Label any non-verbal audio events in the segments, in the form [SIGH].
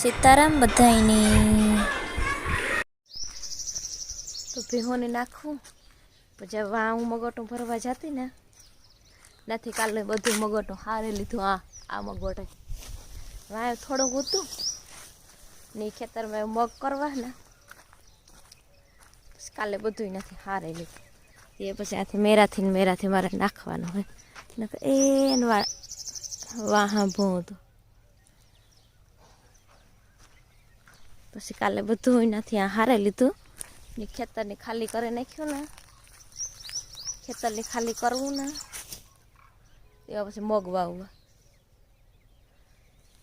સીતારામ બધાયની. તો ભેહોને નાખવું પછી હવે હું મગોટો ભરવા જતી ને નથી કાલે બધું મગોટો હારે લીધું, આ આ મગોટે. વાય થોડુંક હતું, ને ખેતરમાં મગ કરવા ને કાલે બધું નથી હારે લીધું. એ પછી આથી મેરાથી ને મેરાથી મારે નાખવાનું હોય. એ વા વાહા ભૂં હતું પછી કાલે બધું એનાથી આ હારે લીધું. ને ખેતરને ખાલી કરી નાખ્યું ને. ખેતરની ખાલી કરવું ને. એવા પછી મગ વાવવા.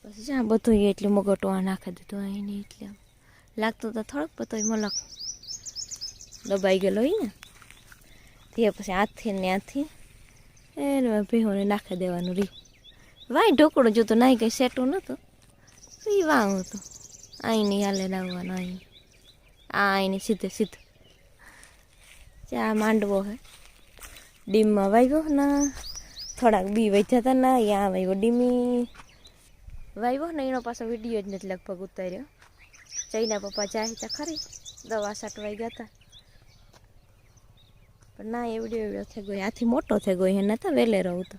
પછી જ્યાં બધું એટલું મગટવા નાખી દીધું, અહીં એટલે લાગતું તો થોડોક બધો મલક દબાઈ ગયેલો હોય ને. તે પછી હાથથી ને ત્યાંથી એને ભેહોને નાખી દેવાનું રી. વાય ઢોકળું જોતું, નાઈ કંઈ સેટું નહોતું એ વાવું હતું. અહીં નહીં હાલે લાવવાનું અહીં આ અહીંની સીધે સીધું ચા માંડવો હે ડીમમાં વાગ્યો ને થોડાક બી વધ્યા હતા ને અહીંયા વાગ્યો ડીમી વાગ્યો ને એનો પાછો વીડિયો જ નથી લગભગ ઉતાર્યો જઈના પપ્પા જાય ત્યાં ખરી દવા સાટવાઈ ગયા હતા પણ ના એ વીડિયો એવડો થઈ ગયો આથી મોટો થઈ ગયો એને નતા વહેલે રહું તો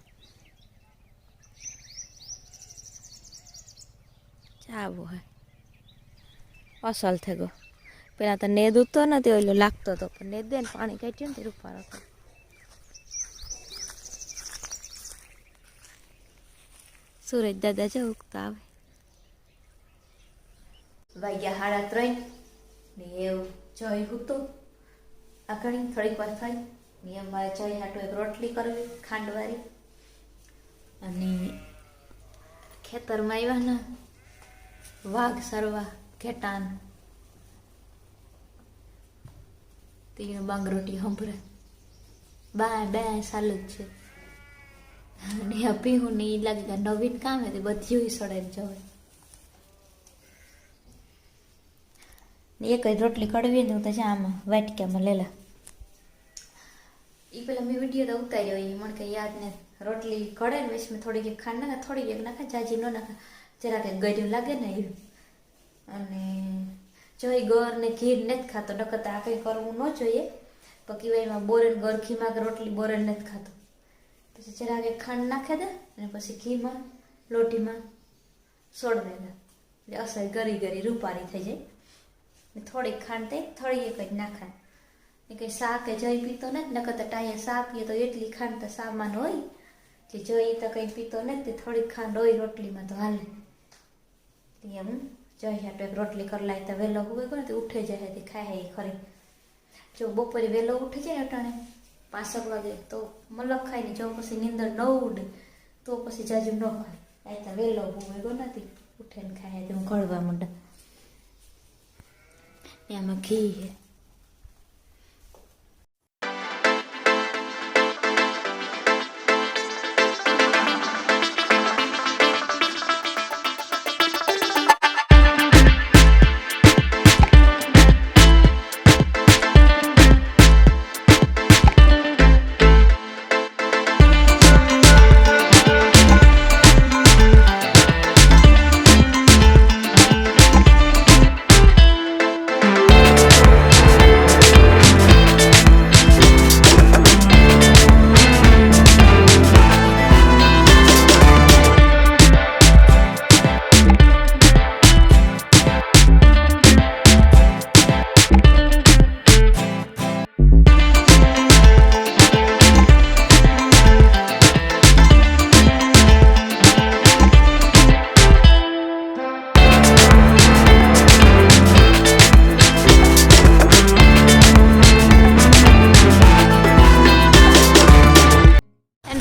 ચાવો હે અસલ થઈ ગયો. પેલા તો નેદ ઉતો નથી, ઓલો લાગતો હતો પણ નેદ દે પાણી કાઢ્યું ને તે રાખો. સુરજ દાદા જો ઉગતા આવે. વાગ્યા હાડા ત્રણ ને એવું જય હતું. આખણી થોડીક વાર થઈ ને અમારે જય હાટો એક રોટલી કરવી, ખાંડવાળી. અને ખેતરમાં આવ્યા ને વાઘ સરવા. ઘેટાન તીણ બાંગરોટી હંભરે બા બે સાલ જ છે અને આ પીહું ને ઈ લાગે કે નવીન કામ હે તે બધું સડાઈ જવાય ને એક રોટલી કડવી ને તો આમાં વાટક્યામાં લેલા એ પેલા મેં વીડિયો તો ઉતાર્યો એ મને કઈ યાદ ને રોટલી કડે ને પછી મેં થોડીક ખાંડ નાખે થોડીક નાખે જાજી ન નાખે જરા કે ગળ્યું લાગે ને એવું અને જો એ ગર ને ઘી નથી ખાતો, નકર આ કંઈ કરવું ન જોઈએ. પકી એમાં બોરેન ગર ઘીમાં કે રોટલી બોરેન નથી ખાતો. પછી જરાક એક ખાંડ નાખે દે અને પછી ઘીમાં, લોટીમાં સોડવે દે. એટલે અસર ગરી ગરી રૂપારી થઈ જાય. થોડીક ખાંડ તે થોડી એક જ નાખાય ને કંઈ શા કે જઈ પીતો નથી, નકર તો ટાઈએ શા પીએ તો એટલી ખાંડ તો સામાન હોય. જે જઈ તો કંઈ પીતો નથી થોડીક ખાંડ હોય રોટલીમાં તો હાલે. એમ જઈ હાટો એક રોટલી કરી લાય તો વહેલો હુવે ને તો ઉઠે જાય તે ખાય ખરી. જો બપોરે વહેલો ઉઠી જાય અટાણે પાંચક વાગે, તો મલક ખાય ને જો પછી નીંદર ન ઉડે, તો પછી જાજુ ન ખાય. આ તો વહેલો હોય ગો નથી, ઉઠે ને ખાય તો કળવા માંડે. એમાં ઘી હે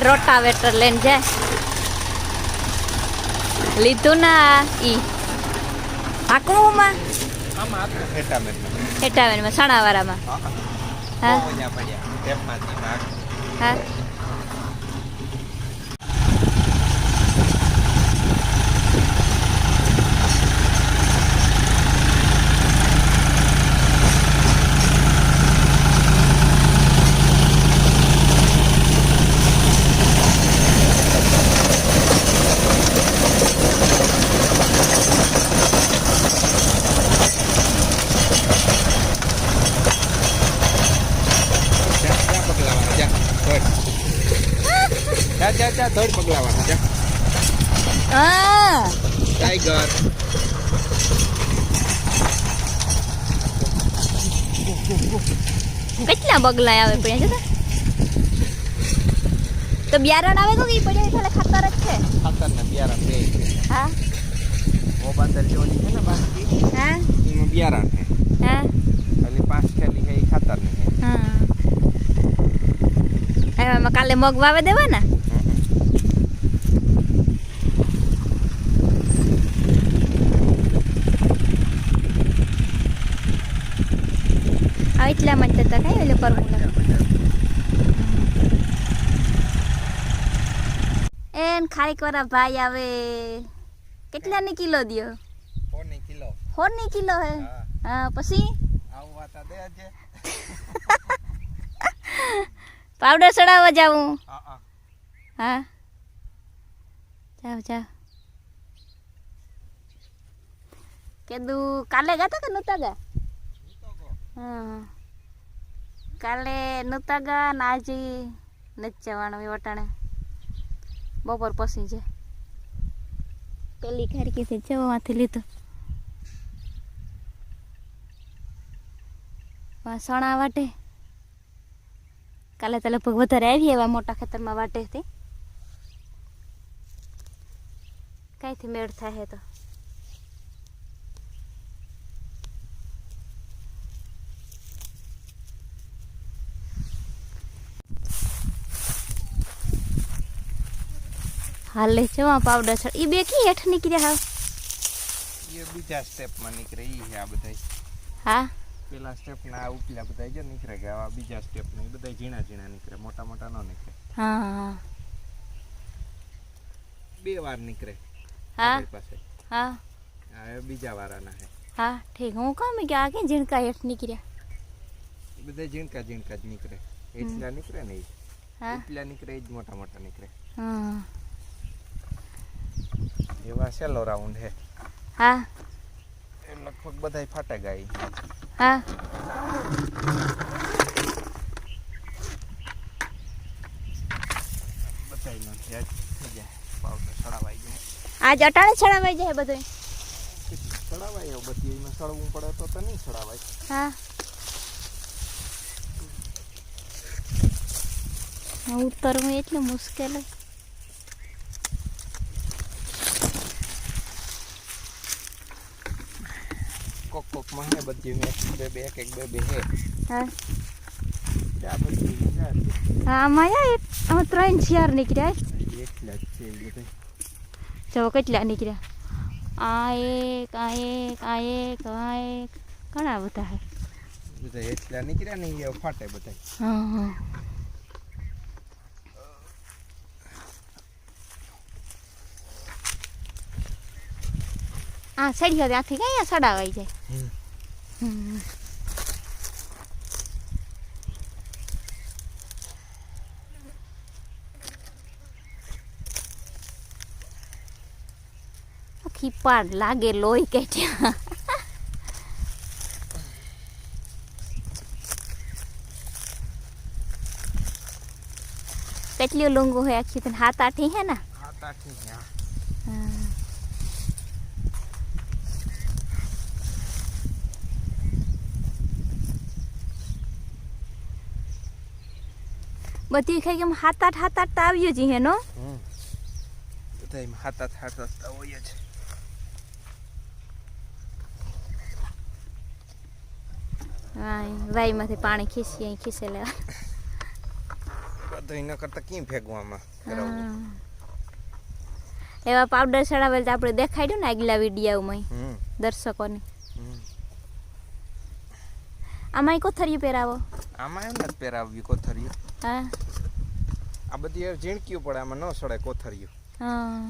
રોટાવેટર લઈને જાય. લીધું ના ઈ. હાકવું માં હેટાવેનમાં સણાવાળામાં હા મજા તળ જા હા. ટાઈગર કેટલા બગલા આવે પડ્યા છે તો? બિયારણ આવે તો કઈ પડ્યા એટલે ખાતર જ છે. ખાતર ને બિયારણ બે હા. ઓ બાંદર જોની છે ને બાકી હા. એમાં બિયારણ છે. હા. ખાલી પાંચ થેલી છે એ ખાતરની છે. હા. એમાં કાલે મગ વાવે દેવાના? આ માટે હતા કઈ ઓલે પરમુલા એન ખાઈ વાળા ભાઈ આવે. કેટલા ની કિલો દિયો? કોની કિલો. હોરની કિલો હે? હા. પછી? [LAUGHS] પાવડર ચડાવવા જાવું હા જાવ જાવ કીધું કાલે ગાતા કે નતા ગા? હા. કાલે નહોતા ગા ને આજે નથી જવાનું વટાણે. બપોર પછી છે. પેલી ખારકીથી જવામાંથી લીધું. વાસણા વાટે. કાલે તો લગભગ વધારે આવી એવા મોટા ખેતરમાં વાટેથી કઈથી મેળ થાય તો. હાલે જવા પાવડર છે. એ બે કી હેઠ નીકળ્યા હાવ? એ બીજા સ્ટેપમાં નીકળે ઈ છે આ બધા હા? પેલા સ્ટેપ ના આ ઉપલા બધા જો નીકળે ગયા આ બીજા સ્ટેપ ને એ બધા ઝીણા ઝીણા નીકળે મોટા મોટા ન નીકળે હા હા. બે વાર નીકળે હા? આપણી પાસે હા? આ એ બીજા વાળાના છે. હા ઠીક. હું કામ કે આ કે ઝીણકા હેઠ નીકળ્યા? એ બધા ઝીણકા ઝીણકા જ નીકળે એટલા નીકળે ને ઈ. હા? એટલા નીકળે એ જ મોટા મોટા નીકળે હા. એવા સેલો રાઉન્ડ છે. હા. એ લગભગ બધાય ફાટે ગયા. ઈ. હા. બધાય નો થઈ જાય. પાવડર સડાવાઈ જાય. આજ અટાણે છડાવાઈ જાય બધું સડાવાય એવું બધી એમાં સડવું પડે તો તો નહીં સડાવાય હા. હા, ઉતરવું એટલું મુશ્કેલ હે. માં હે બધી મેં એક બે બે એક એક બે બે હે. હા. બધી મજા હા આમાં એક અમે ત્રણ ચાર નીકળ્યા. એકલા છે એ જો કેટલા નીકળ્યા? આ એક આ એક આ એક આ એક. ઘણા બધા હે. બધા એટલા નીકળ્યા ને એ ફાટે બધા હા હા. આ સડ્યો આથી કઈ સડાવાઈ જાય હમ. આખી પાડ લાગે લોહી કે ત્યાં કેટલી લુંગુ હોય આખી તને હાથ આઠી હે ને હાથ આઠી હા. બધી ખાઈ કેમ હાથ આઠ હાથ આઠ તો આવ્યું જ હે નો હમ. બધા એમ હાથ આઠ હાથ આઠ હોય જ. વાયમાંથી પાણી ખીસી અહીં ખીસે લેવા. બધું એના કરતા કેમ ફેંકવામાં એવા પાવડર ચડાવેલ તો આપણે દેખાડ્યું ને આગલા વિડીયોમાં દર્શકોને. આમાંય કોથળીયું પહેરાવો. આમાં એમ નથી પહેરાવ્યું કોથરિયું હા. આ બધી યાર ઝીણક્યું પડે આમાં ન સડે કોથરિયું હા.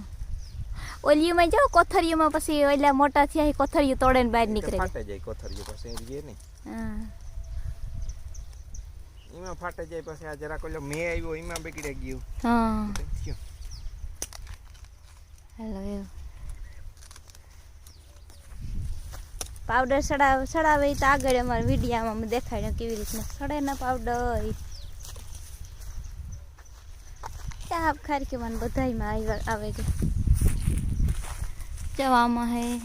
ઓલીમાં જાઓ કોથળીઓમાં પછી ઓલા મોટા થયા એ કોથળીયું તોડે ને બહાર એ તો નીકળે. ફાટે જાય કોથરિયું પછી એ રીએ નહીં. હા. એમાં ફાટે જાય પછી આ જરાક ઓલો મેં આવ્યો એમાં બગડી ગયું. હા. થયું. હેલો એવું. પાવડર સડાવ સડાવે ઈ તો આગળ અમારા વિડીયામાં અમે દેખાડ્યું કેવી રીતના. સડે ના પાવડર આ સાપ ખારી કે મને બધામાં આવે છે. જો આમાં હે.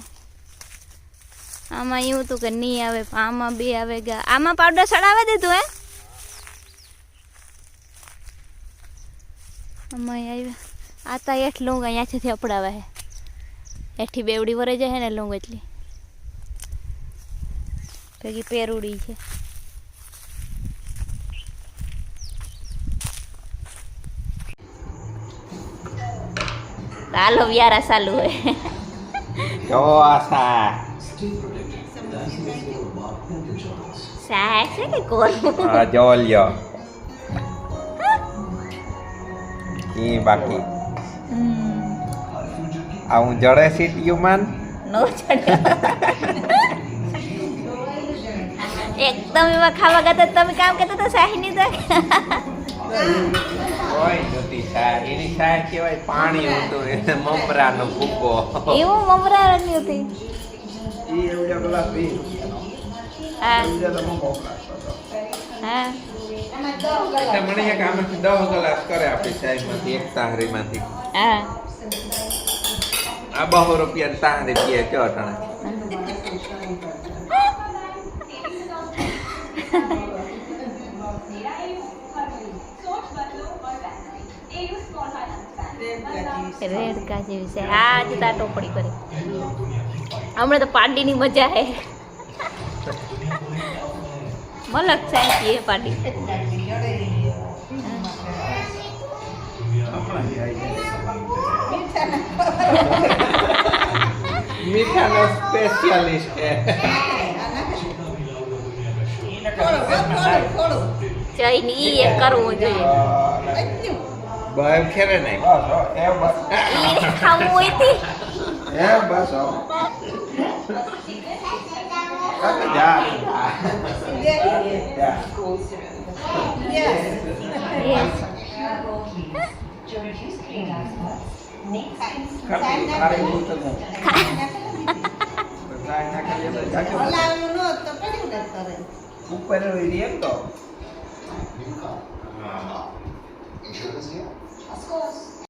આમાં એવું હતું કે નહીં આવે આમાં બે આવે ગયા. આમાં પાવડર સડાવી દીધું, હે? આમાં આવ્યા આ તા એઠ લોંગ અહીંયાથી અપડાવે હે. એઠી બેવડી વરે જાય ને લોંગ એટલી. ભેગી પેરુડી છે. હાલો વ્યારા ચાલુ હોય જો આ સા સાહેબ છે કે કોણ આ જો લ્યો ઈ બાકી આ હું જડે સીટ્યું માન નો ચડ્યો એકદમ એમાં ખાવા ગયા તા તમે કામ કરતા હતા શાહીની તો કોઈ નથી સા એની સા કહેવાય પાણી હતું એને મમરાનો ભૂકો. એવું મમરા ની હતી? ઈ એવડા ગ્લાસ પી હા. એવડા તમે મોકલા હા. એટલે મને એક આમાંથી દસ ગ્લાસ કરે આપી ચાયમાંથી એક તાહરીમાંથી. હા. આ બહુ રૂપિયા તાહરી પીએ કયો અટાણે. રેડ કાજી વિશે હા જ તા ટોપડી કરી હમણાં તો પાર્ટીની મજા હે. મલક સાહેબ એ પાર્ટી. મીઠાનો સ્પેશિયાલિસ્ટ છે. ઈ કરવું જોઈએ. બહાર ખેરે નહીં બસ એમ બસ બસ. Yes. બોલતો નહીં. તો જાજો. ઉપર રહી એમ તો હા. Of course.